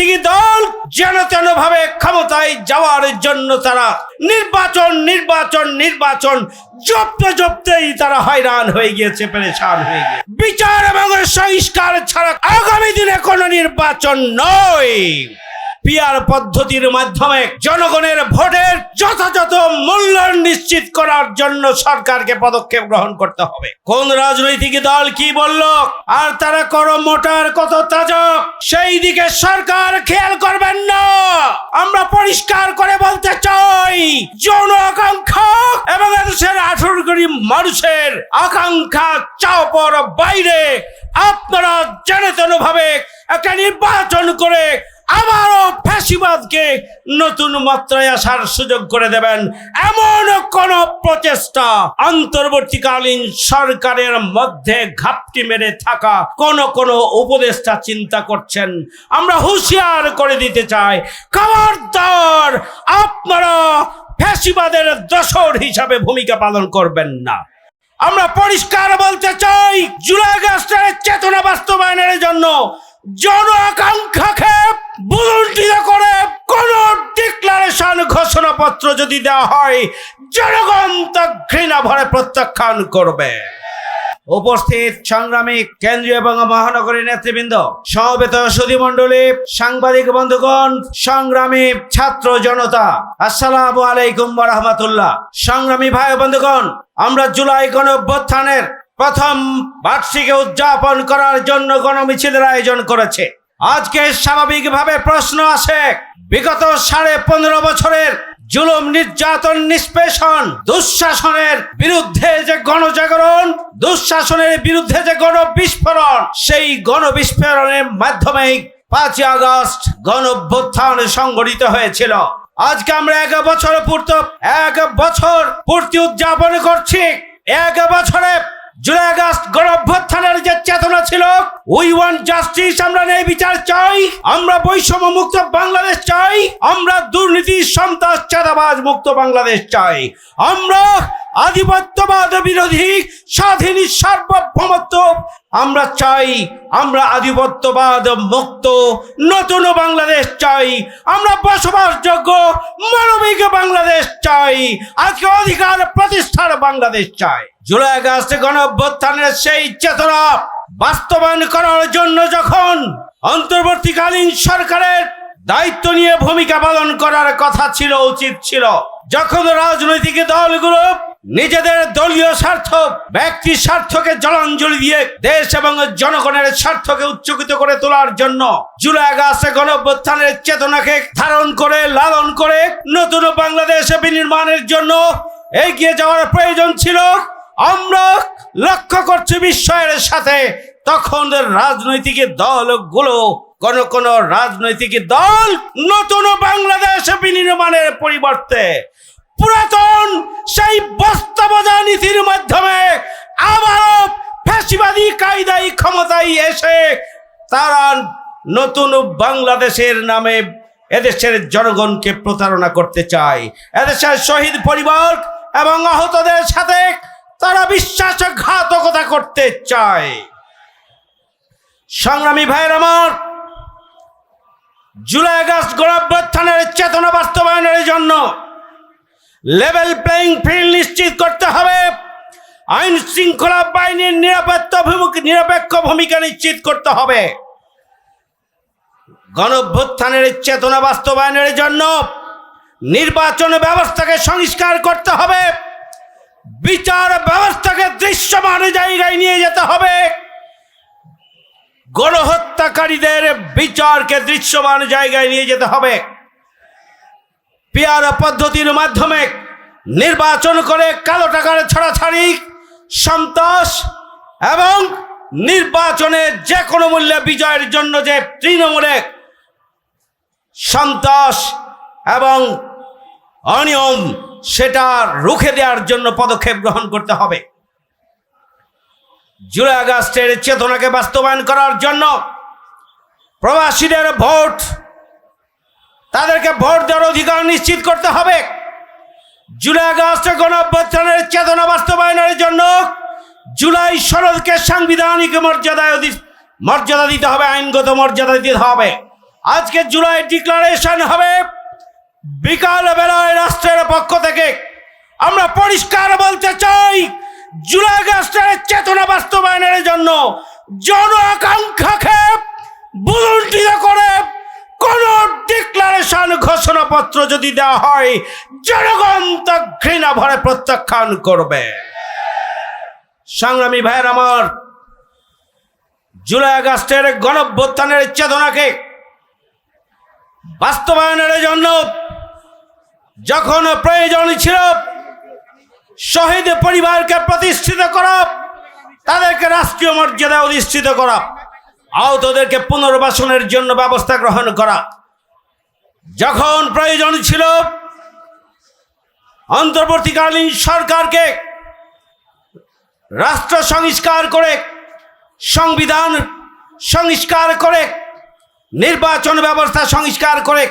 রাজনৈতিক দল যেন তেন ভাবে ক্ষমতায় যাওয়ার জন্য তারা নির্বাচন নির্বাচন নির্বাচন জপতে জপতেই তারা হয়রান হয়ে গিয়েছে, পেরেশান হয়ে গিয়েছে। বিচার এবং সংস্কার ছাড়া আগামী দিনে কোনো নির্বাচন নয়। পিয়ার পদ্ধতির মাধ্যমে জনগণের ভোটের যথাযথ মূল্যায়ন নিশ্চিত করার জন্য সরকারকে পদক্ষেপ গ্রহণ করতে হবে। কোন রাজনৈতিক দল কি বলল? আর তারা কর মোটার কত তাজা সেই দিকে সরকার খেয়াল করবেন না। আমরা পরিষ্কার করে বলতে চাই, যৌন আকাঙ্ক্ষা এবং এদেশের আঠারো কোটি মানুষের আকাঙ্ক্ষা চাপর বাইরে। আপনারা জেনে ভাবে একটা নির্বাচন করে আবারও ফ্যাসিবাদকে নতুন মাত্রায় আসার সুযোগ করে দেবেন। এমন কোন প্রচেষ্টা অন্তর্বর্তীকালীন সরকারের মধ্যে ঘাপটি মেরে থাকা কোন কোন উপদেষ্টা চিন্তা করছেন। আমরা হুঁশিয়ার করে দিতে চাই, খবরদার আপনারা ফ্যাসিবাদের দশর হিসাবে ভূমিকা পালন করবেন না। আমরা পরিষ্কার বলতে চাই, জুলাই আগস্টের চেতনা বাস্তবায়নের জন্য জন আকাঙ্ক্ষাকে বুলন্ডিত করে কোন ডিক্লারেশন ঘোষণাপত্র যদি দেওয়া হয়, জনগণ তা ঘৃণা ভরে প্রত্যাখ্যান করবে। উপস্থিত সংগ্রামী কেন্দ্রীয় এবং মহানগরী নেতৃবৃন্দ, সমবেত সুধী মণ্ডলী, সাংবাদিক বন্ধুগণ, সংগ্রামী ছাত্র জনতা, আসসালামু আলাইকুম রহমতুল্লাহ। সংগ্রামী ভাই বন্ধুগণ, আমরা জুলাই গণ অভ্যুত্থানের প্রথম বার্ষিকী উদযাপন করার জন্য গণমিছিলের আয়োজন করেছে। আজকে স্বাভাবিকভাবে প্রশ্ন আসে, বিগত সাড়ে পনেরো বছরের জুলুম নির্যাতন নিষ্পেষণ, দুঃশাসনের বিরুদ্ধে যে গণজাগরণ, দুঃশাসনের বিরুদ্ধে যে গণ বিস্ফোরণ সেই গণ বিস্ফোরণের মাধ্যমেই পাঁচই আগস্ট গণ সংগঠিত হয়েছিল। আজকে আমরা এক বছর পূর্ত, এক বছর পূর্তি উদযাপন করছি, এক বছরে জুলাই আগস্ট গণ অভ্যুত্থানের যে চেতনা ছিল উই ওয়ান জাস্টিস আমরা নেই বিচার চাই, আমরা বৈষম্য মুক্ত বাংলাদেশ চাই, আমরা দুর্নীতি, সন্ত্রাস, চাঁদাবাজ মুক্ত বাংলাদেশ চাই, আমরা আধিপত্যবাদ বিরোধী, স্বাধীন, সার্বভৌমত্ব আমরা চাই, আমরা আধিপত্যবাদ মুক্ত, নতুন বাংলাদেশ চাই, আমরা বসবাসযোগ্য, মানবিক বাংলাদেশ চাই, আজকে অধিকার প্রতিষ্ঠার বাংলাদেশ চাই। জুলাই আগস্টে গণ অভ্যুত্থানের সেই চেতনা বাস্তবায়ন করার জন্য যখন অন্তর্বর্তীকালীন সরকারের দায়িত্ব নিয়ে ভূমিকা পালন করার কথা ছিল, উচিত ছিল। যখন রাজনৈতিক দলগুলো নিজেদের দলীয় স্বার্থ, ব্যক্তি স্বার্থকে জলাঞ্জলি দিয়ে দেশ এবং জনগণের স্বার্থকে উচ্চকিত করে তোলার জন্য জুলাই আগস্টে গণঅভ্যুত্থানের চেতনাকে ধারণ করে, লালন করে নতুন বাংলাদেশ বিনির্মাণের জন্য এগিয়ে যাওয়ার প্রয়োজন ছিল। আমরা লক্ষ্য করছি বিস্ময়ের সাথে, তখন রাজনৈতিক দলগুলো, কোন কোন রাজনৈতিক দল নতুন বাংলাদেশ বিনির্মাণের পরিবর্তে পুরাতন সেই বস্তাবজা নীতির মাধ্যমে আবারও ফ্যাসিবাদী কায়দায় ক্ষমতায় এসে তারা নতুন বাংলাদেশের নামে এদেশের জনগণকে প্রতারণা করতে চায়। এদেশের শহীদ পরিবার এবং আহতদের সাথে তারা বিশ্বাসঘাতকতা করতে চায়। সংগ্রামী ভাইয়ের আমার, জুলাই আগস্ট গণঅভ্যুত্থানের চেতনা বাস্তবায়নের জন্য লেভেল প্লেইং ফিল্ড নিশ্চিত করতে হবে। আইন শৃঙ্খলা বাহিনীর নিরাপত্তা নিরপেক্ষ ভূমিকা নিশ্চিত করতে হবে। গণঅভ্যুত্থানের চেতনা বাস্তবায়নের জন্য নির্বাচন ব্যবস্থাকে সংস্কার করতে হবে। বিচার ব্যবস্থাকে দৃশ্যমান জায়গায় নিয়ে যেতে হবে। গণহত্যাকারীদের বিচারকে দৃশ্যমান জায়গায় নিয়ে যেতে হবে। পেয়ারা পদ্ধতির মাধ্যমে নির্বাচন করে কালো টাকার ছাড়াছাড়ি সন্ত্রাস এবং নির্বাচনে যে কোনো মূল্যে বিজয়ের জন্য যে তৃণমূলে সন্ত্রাস এবং অনিয়ম সেটা রুখে দেওয়ার জন্য পদক্ষেপ গ্রহণ করতে হবে। জুলাই আগস্টের চেতনাকে বাস্তবায়ন করার জন্য প্রবাসীদের ভোট, তাদেরকে ভোট দেওয়ার অধিকার নিশ্চিত করতে হবে। জুলাই আগস্টে গণ অভ্যুত্থানের চেতনা বাস্তবায়নের জন্য জুলাই সনদকে সাংবিধানিক মর্যাদায় মর্যাদা দিতে হবে, আইনগত মর্যাদা দিতে হবে। আজকে জুলাই ডিক্লারেশন হবে বিকাল বেলায় রাষ্ট্রের পক্ষ থেকে আমরা পরিষ্কার বলতে চাই, জুলাই আগস্টের চেতনা বাস্তবায়নের জন্য জন আকাঙ্ক্ষাকে বুলন্ডিত করে কোন ডিক্লারেশন ঘোষণাপত্র যদি দেওয়া হয়, জনগণ তা ঘৃণা ভরে প্রত্যাখ্যান করবে। সংগ্রামী ভাইয়ের আমার, জুলাই আগস্টের গণভ্যুত্থানের চেতনাকে বাস্তবায়নের জন্য যখন প্রয়োজন ছিল, শহীদ পরিবারকে প্রতিষ্ঠিত করা, তাদেরকে রাষ্ট্রীয় মর্যাদা অধিষ্ঠিত করা, আহতদেরকে পুনর্বাসনের জন্য ব্যবস্থা গ্রহণ করা। যখন প্রয়োজন ছিল, অন্তর্বর্তীকালীন সরকারকে রাষ্ট্র সংস্কার করে, সংবিধান সংস্কার করে, নির্বাচন ব্যবস্থা সংস্কার করে,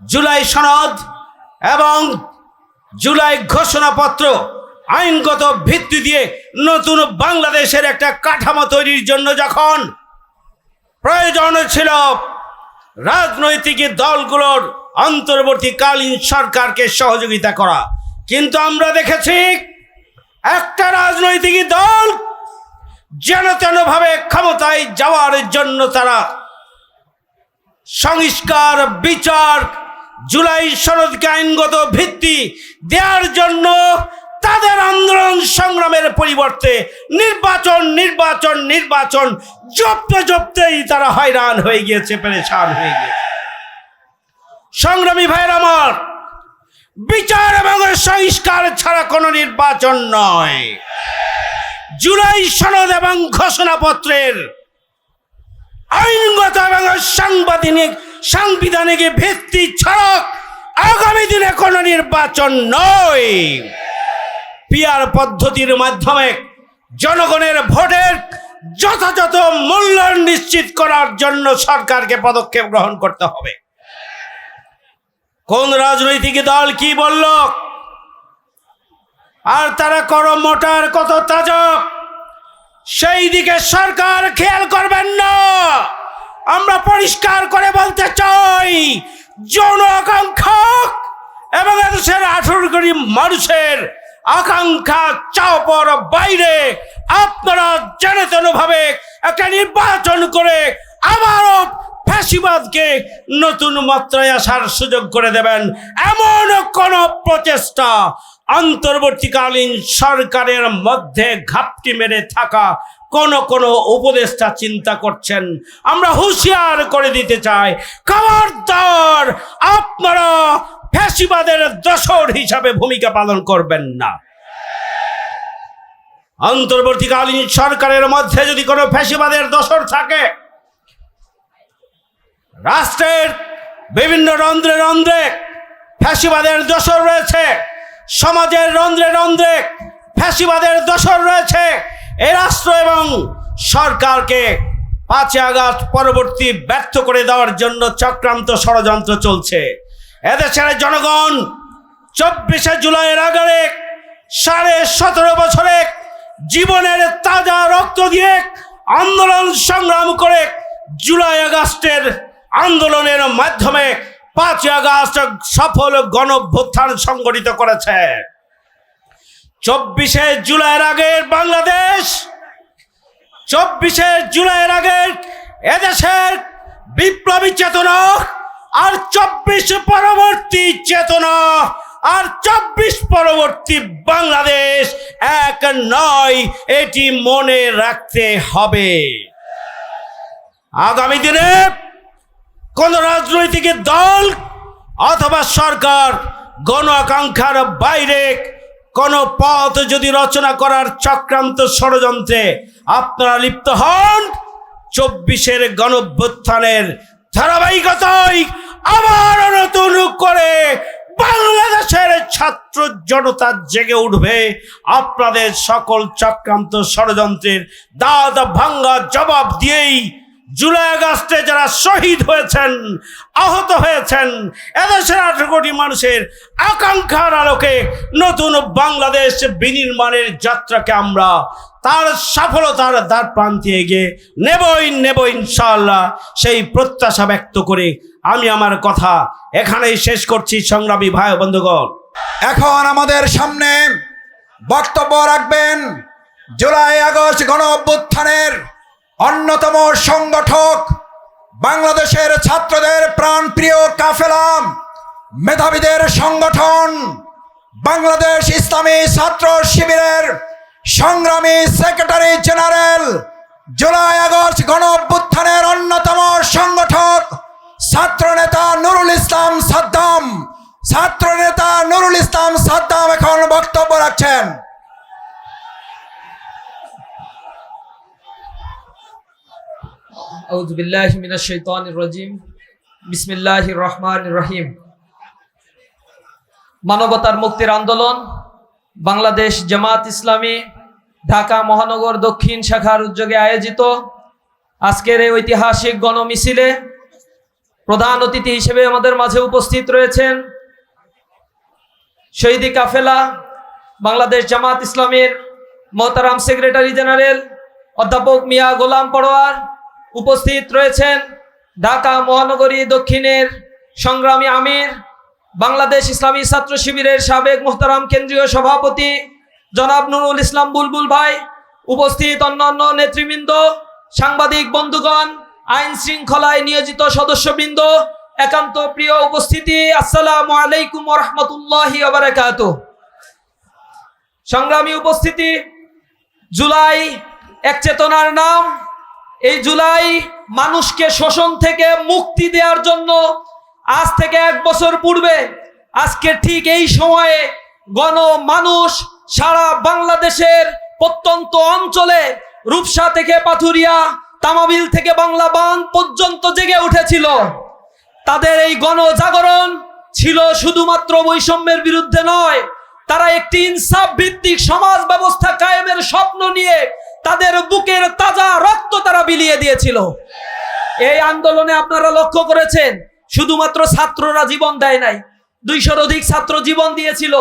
জুলাই সনদ এবং জুলাই ঘোষণাপত্র আইনগত ভিত্তি দিয়ে নতুন বাংলাদেশের একটা কাঠামো তৈরির জন্য যখন প্রয়োজন ছিল, রাজনৈতিক দলগুলোর অন্তর্বর্তীকালীন সরকারকে সহযোগিতা করা। কিন্তু আমরা দেখেছি, একটা রাজনৈতিক দল যেন তেনভাবে ক্ষমতায় যাওয়ার জন্য তারা সংস্কার, বিচার জুলাই সনদকে আইনগত ভিত্তি দেওয়ার জন্য তাদের আন্দোলন সংগ্রামের পরিবর্তে নির্বাচন নির্বাচন নির্বাচন, জপতে জপতেই তারা হয়রান হয়ে গিয়েছে, পেরেশান হয়ে গিয়েছে। সংগ্রামী ভাইয়ের আমার, বিচার এবং সংস্কার ছাড়া কোনো নির্বাচন নয়। জুলাই সনদ এবং ঘোষণাপত্রের আইনগত এবং সাংবিধানিক সাংবিধানিক ভিত্তি ছাড়া আগামী দিনে কোনো নির্বাচন নয়। পিয়ার পদ্ধতির মাধ্যমে জনগণের ভোটের যথাযথ মূল্যায়ন নিশ্চিত করার জন্য সরকারকে পদক্ষেপ গ্রহণ করতে হবে। কোন রাজনৈতিক দল কি বলল? আর তারা কর মোটার কত তাজক সেই দিকে সরকার খেয়াল করবেন না। আমরা পরিষ্কার করে বলতে চাই জন আকাঙ্ক্ষা এবং এদেশের আঠেরো কোটি মানুষের আকাঙ্ক্ষা চাপর বাইরে। আপনারা জেনে ভাবে একটা নির্বাচন করে আবারও ফ্যাসিবাদকে নতুন মাত্রায় আসার সুযোগ করে দেবেন। এমন কোন প্রচেষ্টা অন্তর্বর্তীকালীন সরকারের মধ্যে ঘাপটি মেরে থাকা কোন কোন উপদেষ্টা চিন্তা করছেন? আমরা হুঁশিয়ার করে দিতে চাই, খবরদার আপনারা ফ্যাসিবাদের দশর হিসাবে ভূমিকা পালন করবেন না। অন্তর্বর্তীকালীন সরকারের মধ্যে যদি কোনো ফ্যাসিবাদের দশর থাকে, রাষ্ট্রের বিভিন্ন রন্ধ্রে রন্ধ্রে ফ্যাসিবাদের দশর রয়েছে, সমাজের রন্ধ্রে রন্ধ্রে ফ্যাসিবাদের দোষর রয়েছে এই রাষ্ট্র এবং সরকারকে পাঁচই আগস্ট পরবর্তী ব্যর্থ করে দেওয়ার জন্য চক্রান্ত ষড়যন্ত্র চলছে। এদেশের জনগণ চব্বিশে জুলাইয়ের আগে সাড়ে সতেরো বছরে জীবনের তাজা রক্ত দিয়ে আন্দোলন সংগ্রাম করে জুলাই আগস্টের আন্দোলনের মাধ্যমে পাঁচই আগস্ট সফল গণভ্যুত্থান সংগঠিত করেছে। চব্বিশে জুলাইয়ের আগের বাংলাদেশ, চব্বিশে জুলাইয়ের আগে এদেশের বিপ্লবী চেতনা আর চব্বিশ পরবর্তী চেতনা আর চব্বিশ পরবর্তী বাংলাদেশ, এক নয়, এটি মনে রাখতে হবে। আগামী দিনে কোন রাজনৈতিক দল অথবা সরকার গণ আকাঙ্ক্ষার বাইরে কোন পথ যদি রচনা করার চক্রান্ত ষড়যন্ত্রে আপনারা লিপ্ত হন, চব্বিশের গণভ্যুত্থানের ধারাবাহিকতায় আবার নতুন করে বাংলাদেশের ছাত্র জনতা জেগে উঠবে। আপনাদের সকল চক্রান্ত ষড়যন্ত্রের দাঁত ভাঙ্গা জবাব দিয়েই জুলাই আগস্টে যারা শহীদ হয়েছেন, আহত হয়েছেন, এদেশের আঠারো কোটি মানুষের আকাঙ্ক্ষার আলোকে নতুন বাংলাদেশ বিনির্মাণের যাত্রাকে আমরা তার সফলতার দ্বার প্রান্তে এগিয়ে নেবই নেব ইনশাল্লাহ সেই প্রত্যাশা ব্যক্ত করে আমি আমার কথা এখানেই শেষ করছি, সংগ্রামী ভাই বন্ধুগণ। এখন আমাদের সামনে বক্তব্য রাখবেন জুলাই আগস্ট গণ অভ্যুত্থানের অন্যতম সংগঠক বাংলাদেশের ছাত্রদের প্রাণ প্রিয় কাফেলাম মেধাবীদের সংগঠন বাংলাদেশ ইসলামী ছাত্র শিবিরের সংগ্রামী সেক্রেটারি জেনারেল জুলাই আউজবিল্লাহ মিনা শৈতান রজিম বিসমিল্লাহ রহমান রহিম মানবতার মুক্তির আন্দোলন, বাংলাদেশ জামাত ইসলামী, ঢাকা মহানগর দক্ষিণ শাখার উদ্যোগে আয়োজিত আজকের এই ঐতিহাসিক গণমিছিলে প্রধান অতিথি হিসেবে আমাদের মাঝে উপস্থিত রয়েছেন শহীদি কাফেলা, বাংলাদেশ জামাত ইসলামের মহতারাম সেক্রেটারি জেনারেল অধ্যাপক মিয়া গোলাম পড়োয়ার উপস্থিত রয়েছেন ঢাকা মহানগরী দক্ষিণের সংগ্রামী আমির, বাংলাদেশ ইসলামী ছাত্র শিবিরের সাবেক মোহতারাম কেন্দ্রীয় সভাপতি জনাব নুরুল ইসলাম বুলবুল ভাই, উপস্থিত অন্যান্য নেতৃবৃন্দ, সাংবাদিক বন্ধুগণ, আইন শৃঙ্খলায় নিয়োজিত সদস্যবৃন্দ, একান্ত প্রিয় উপস্থিতি, আসসালামু আলাইকুম রহমতুল্লাহি বারাকাত সংগ্রামী উপস্থিতি, জুলাই এক চেতনার নাম এই জুলাই মানুষকে শোষণ থেকে মুক্তি দেওয়ার জন্য আজ থেকে এক বছর পূর্বে, আজকে ঠিক এই সময়ে গণ মানুষ সারা বাংলাদেশের প্রত্যন্ত অঞ্চলে রূপসা থেকে পাথুরিয়া, তামাবিল থেকে বাংলা বান পর্যন্ত জেগে উঠেছিল। তাদের এই গণজাগরণ ছিল শুধুমাত্র বৈষম্যের বিরুদ্ধে নয়, তারা একটি ইনসাফ ভিত্তিক সমাজ ব্যবস্থা কায়েমের স্বপ্ন নিয়ে তাদের বুকের তাজা রক্ত বিলিয়ে দিয়েছিল। এই আন্দোলনে আপনারা লক্ষ্য করেছেন, শুধুমাত্র ছাত্ররা জীবন দেয় নাই। দুইশোর অধিক ছাত্র জীবন দিয়েছিল,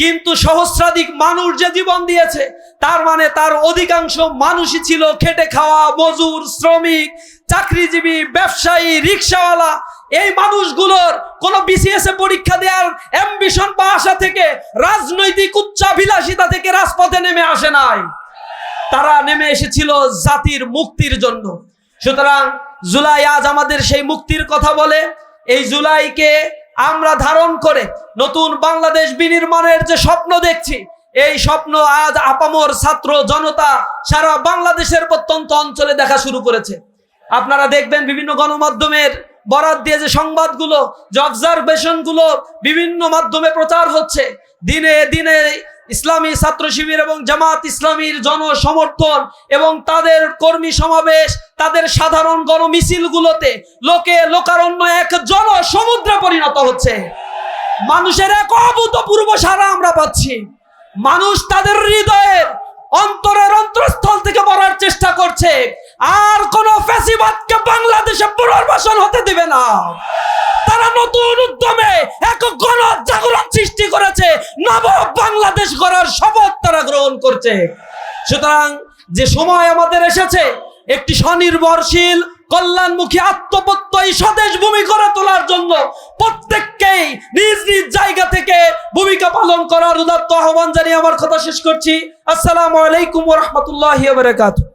কিন্তু সহস্রাধিক মানুষ যে জীবন দিয়েছে, তার মানে তার অধিকাংশ মানুষই ছিল খেটে খাওয়া মজুর, শ্রমিক, চাকরিজীবী, ব্যবসায়ী, রিক্সাওয়ালা। এই মানুষগুলোর কোন বিসিএস এ পরীক্ষা দেওয়ার অ্যাম্বিশন বা আশা থেকে, রাজনৈতিক উচ্চাভিলাষিতা থেকে রাজপথে নেমে আসে নাই। তারা নেমে এসেছিল জাতির মুক্তির জন্য। সুতরাং জুলাই আজ আমাদের সেই মুক্তির কথা বলে, এই জুলাইকে আমরা ধারণ করে নতুন বাংলাদেশ বিনির্মাণের যে স্বপ্ন দেখছি, এই স্বপ্ন আজ আপামর ছাত্র জনতা সারা বাংলাদেশের প্রত্যন্ত অঞ্চলে দেখা শুরু করেছে। আপনারা দেখবেন বিভিন্ন গণমাধ্যমের বরাদ দিয়ে যে সংবাদগুলো, যে অবজারভেশনগুলো বিভিন্ন মাধ্যমে প্রচার হচ্ছে। দিনে দিনে ইসলামী ছাত্র শিবির এবং জামাত ইসলামীর জনসমর্থন এবং তাদের কর্মী সমাবেশ, তাদের সাধারণ গণমিছিলগুলোতে লোকে লোকারণ্য এক জনসমুদ্রে পরিণত হচ্ছে। মানুষের এক অভূতপূর্ব সারা আমরা পাচ্ছি। মানুষ তাদের হৃদয়ের অন্তরের অন্তরস্থল থেকে বলার চেষ্টা করছে। আর কোন ফ্যাসিবাদকে বাংলাদেশে পুনর্বাসন হতে দিবে না। তারা নতুন উদ্যমে এক গণ জাগরণ সৃষ্টি করেছে নব বাংলাদেশ গড়ার শপথ তারা গ্রহণ করছে। সুতরাং যে সময় আমাদের এসেছে, একটি স্বনির্ভরশীল, কল্যাণমুখী, আত্মপ্রত্যয়ী স্বদেশ ভূমি করে তোলার জন্য প্রত্যেককেই নিজ নিজ জায়গা থেকে ভূমিকা পালন করার উদাত্ত আহ্বান জানিয়ে আমার কথা শেষ করছি। আসসালামু আলাইকুম রহমতুল্লাহ বারকাতুহ।